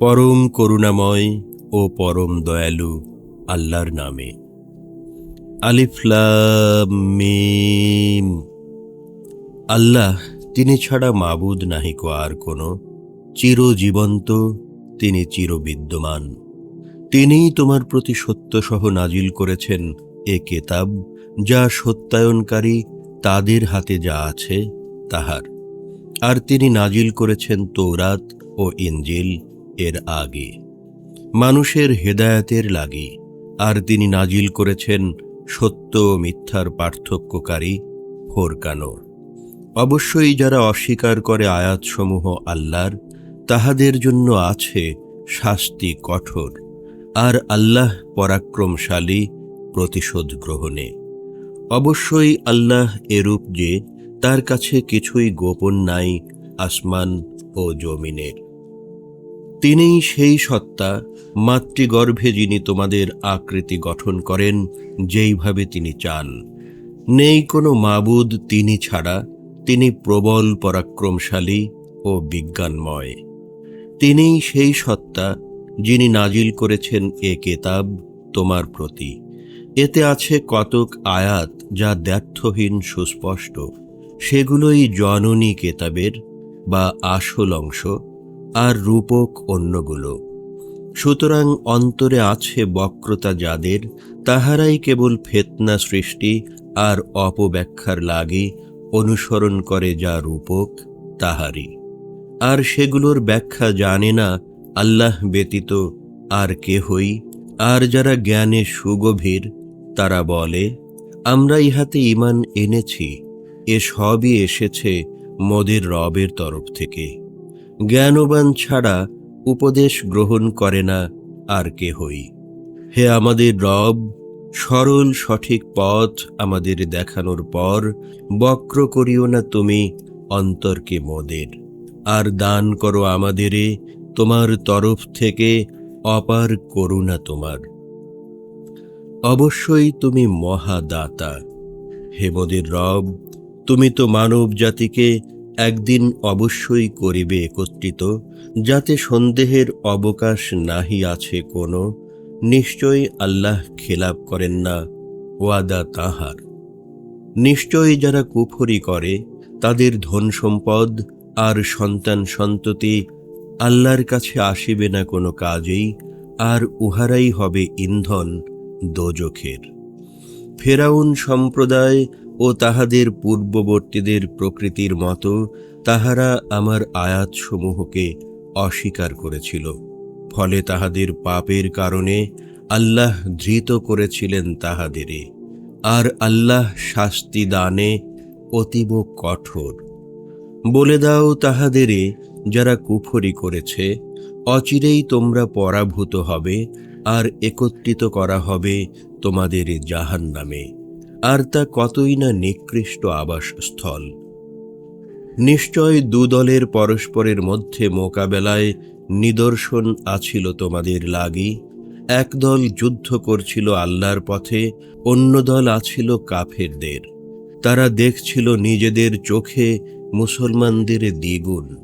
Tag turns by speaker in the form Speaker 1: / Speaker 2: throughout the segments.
Speaker 1: পরম করুণাময় ও পরম দয়ালু আল্লাহর নামে। আলিফলাম মিম। আল্লাহ, তিনি ছাড়া মাবুদ নাহিক আর কোনো। চিরজীবন্ত, তিনি চিরবিদ্যমান। তিনিই তোমার প্রতি সত্যসহ নাজিল করেছেন এ কেতাব, যা সত্যায়নকারী তাদের হাতে যা আছে, তাহার। আর তিনি নাজিল করেছেন তৌরাত ও ইঞ্জিল এর আগে। মানুষের হেদায়াতের লাগি আর তিনি নাজিল করেছেন সত্য ও মিথ্যার পার্থক্যকারী ফোরকানো অবশ্যই যারা অস্বীকার করে আয়াতসমূহ আল্লাহর, তাহাদের জন্য আছে শাস্তি কঠোর আর আল্লাহ পরাক্রমশালী প্রতিশোধ গ্রহণে। অবশ্যই আল্লাহ এরূপ যে তার কাছে কিছুই গোপন নাই আসমান ও জমিনের। তিনিই সেই সত্তা মাতৃগর্ভে যিনি তোমাদের আকৃতি গঠন করেন, যেইভাবে তিনি চান। নেই কোনো মাবুদ তিনি ছাড়া, তিনি প্রবল পরাক্রমশালী ও বিজ্ঞানময়। তিনিই সেই সত্তা যিনি নাজিল করেছেন এ কেতাব তোমার প্রতি। এতে আছে কতক আয়াত যা দ্ব্যর্থহীন, সুস্পষ্ট। সেগুলোই জননী কেতাবের বা আসল অংশ। আর রূপক অন্যগুলো। সুতরাং অন্তরে আছে বক্রতা যাদের, তাহারাই কেবল ফেতনা সৃষ্টি আর অপব্যাখ্যার লাগি অনুসরণ করে যা রূপক, তাহারই। আর সেগুলোর ব্যাখ্যা জানে না আল্লাহ ব্যতীত আর কেহই, আর যারা জ্ঞানে সুগভীর, তারা বলে, আমরা ইহাতে ইমান এনেছি, এ সবই এসেছে মোদের রবের তরফ থেকে। জ্ঞানবান ছাড়া উপদেশ গ্রহণ করে না আর কেহই। হে আমাদের রব, সরল সঠিক পথ আমাদের দেখানোর পর বক্র করিও না তুমি অন্তরকে মোদের। আর দান করো আমাদেরে তোমার তরফ থেকে অপার করুণা তোমার। অবশ্যই তুমি মহাদাতা। হে মোদের রব, তুমি তো মানব জাতিকে একদিন অবশ্যই করিবে একত্রিত, যাতে সন্দেহের অবকাশ নাহি আছে কোনো, নিশ্চয়ই আল্লাহ খেলাপ করেন না, ওয়াদা তাহার। নিশ্চয়ই যারা কুফরি করে, তাদের ধন সম্পদ আর সন্তান সন্ততি আল্লাহর কাছে আসিবে না কোনো কাজেই, আর উহারাই হবে ইন্ধন, দোজখের। ফেরাউন সম্প্রদায় ও তাহাদের পূর্ববর্তীদের প্রকৃতির মতো তাহারা আমার আয়াতসমূহকে অস্বীকার করেছিল। ফলে তাহাদের পাপের কারণে আল্লাহ ধৃত করেছিলেন তাহাদেরে আর আল্লাহ শাস্তি দানে অতীব কঠোর। বলে দাও তাহাদেরে যারা কুফরি করেছে, অচিরেই তোমরা পরাভূত হবে আর একত্রিত করা হবে তোমাদের জাহান নামে আর তা কতই না নিকৃষ্ট আবাসস্থল। নিশ্চয় দুদলের পরস্পরের মধ্যে মোকাবেলায় নিদর্শন আছিল তোমাদের লাগি। এক দল যুদ্ধ করছিল আল্লাহর পথে, অন্য দল আছিল কাফেরদের। তারা দেখছিল নিজেদের চোখে মুসলমানদের দ্বিগুণ।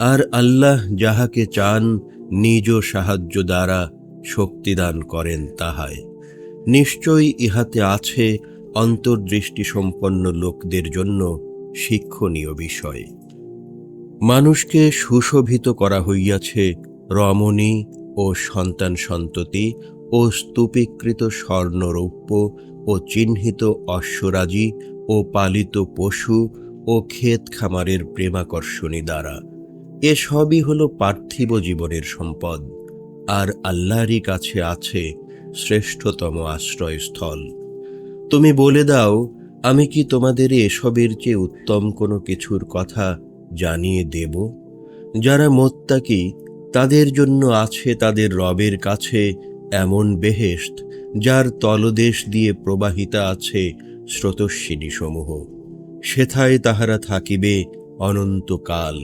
Speaker 1: আর আল্লাহ যাহাকে চান, নিজ সাহায্য দ্বারা শক্তিদান করেন তাহায়। নিশ্চয়ই ইহাতে আছে অন্তর্দৃষ্টি সম্পন্ন লোকদের জন্য শিক্ষণীয় বিষয়। মানুষকে সুশোভিত করা হইয়াছে রমণী ও সন্তান সন্ততি ও স্তূপীকৃত স্বর্ণরৌপ্য ও চিহ্নিত অশ্বরাজি ও পালিত পশু ও ক্ষেত খামারের প্রেমাকর্ষণী দ্বারা। এসবই হল পার্থিব জীবনের সম্পদ। আর আল্লাহরই কাছে আছে শ্রেষ্ঠতম আশ্রয়স্থল। তুমি বলে দাও, আমি কি তোমাদের এসবের চেয়ে উত্তম কোনো কিছুর কথা জানিয়ে দেব? যারা মোত্তাকি, তাদের জন্য আছে তাদের রবের কাছে এমন বেহেশত, যার তলদেশ দিয়ে প্রবাহিতা আছে স্রোতস্বিনী সমূহ সেথায় তাহারা থাকিবে অনন্তকাল।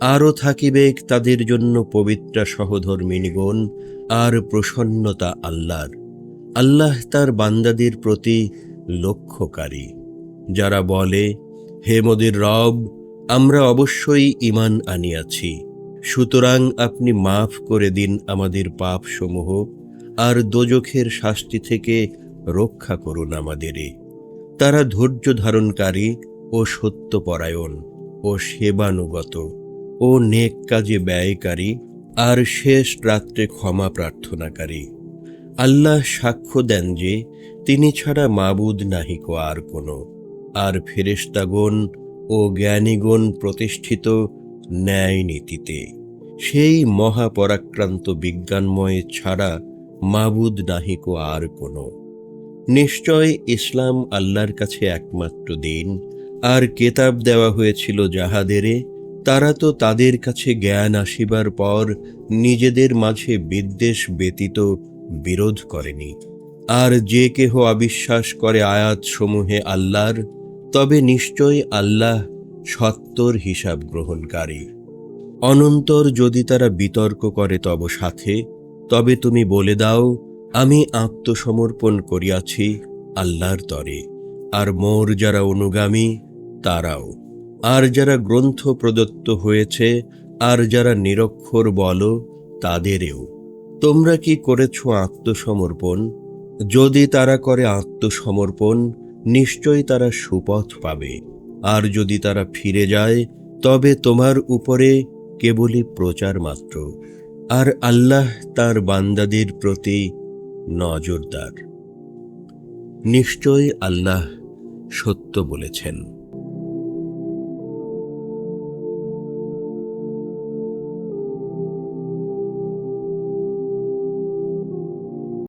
Speaker 1: আরও থাকিবে তাদের জন্য পবিত্রা সহধর্মিনীগণ, আর প্রসন্নতা আল্লাহর। আল্লাহ তার বান্দাদের প্রতি লক্ষ্যকারী, যারা বলে, হে মোদের রব, আমরা অবশ্যই ইমান আনিয়াছি। সুতরাং আপনি মাফ করে দিন আমাদের পাপসমূহ, আর দোজখের শাস্তি থেকে রক্ষা করুন আমাদেরই। তারা ধৈর্য ধারণকারী ও সত্যপরায়ণ ও সেবানুগত ও নেক কাজে ব্যয়কারী, আর শেষ রাত্রে ক্ষমা প্রার্থনাকারী। আল্লাহ সাক্ষ্য দেন যে তিনি ছাড়া মাবুদ নাহিক আর কোনো। আর ফেরেশতাগণ ও জ্ঞানীগণ প্রতিষ্ঠিত ন্যায় নীতিতে। সেই মহাপরাক্রান্ত বিজ্ঞানময় ছাড়া মাবুদ নাহিক আর কোনো। নিশ্চয় ইসলাম আল্লাহর কাছে একমাত্র দিন। আর কেতাব দেওয়া হয়েছিল যাহাদেরে, তারা তো তাদের কাছে জ্ঞান আসিবার পর নিজেদের মাঝে বিদ্বেষ ব্যতীত বিরোধ করেনি। আর যে কেহ অবিশ্বাস করে আয়াত সমূহে আল্লাহর, তবে নিশ্চয় আল্লাহ সত্তর হিসাব গ্রহণকারী। অনন্তর যদি তারা বিতর্ক করে তব সাথে, তবে তুমি বলে দাও, আমি আত্মসমর্পণ করিয়াছি আল্লাহর তরে, আর মোর যারা অনুগামী, তারাও। আর যারা গ্রন্থ প্রদত্ত হয়েছে, আর যারা নিরক্ষর বল, তাদেরও। তোমরা কি করেছ আত্মসমর্পণ? যদি তারা করে আত্মসমর্পণ নিশ্চয় তারা সুপথ পাবে। আর যদি তারা ফিরে যায়, তবে তোমার উপরে কেবলই প্রচার মাত্র। আর আল্লাহ তার বান্দাদের প্রতি নজরদার। নিশ্চয় আল্লাহ সত্য বলেছেন।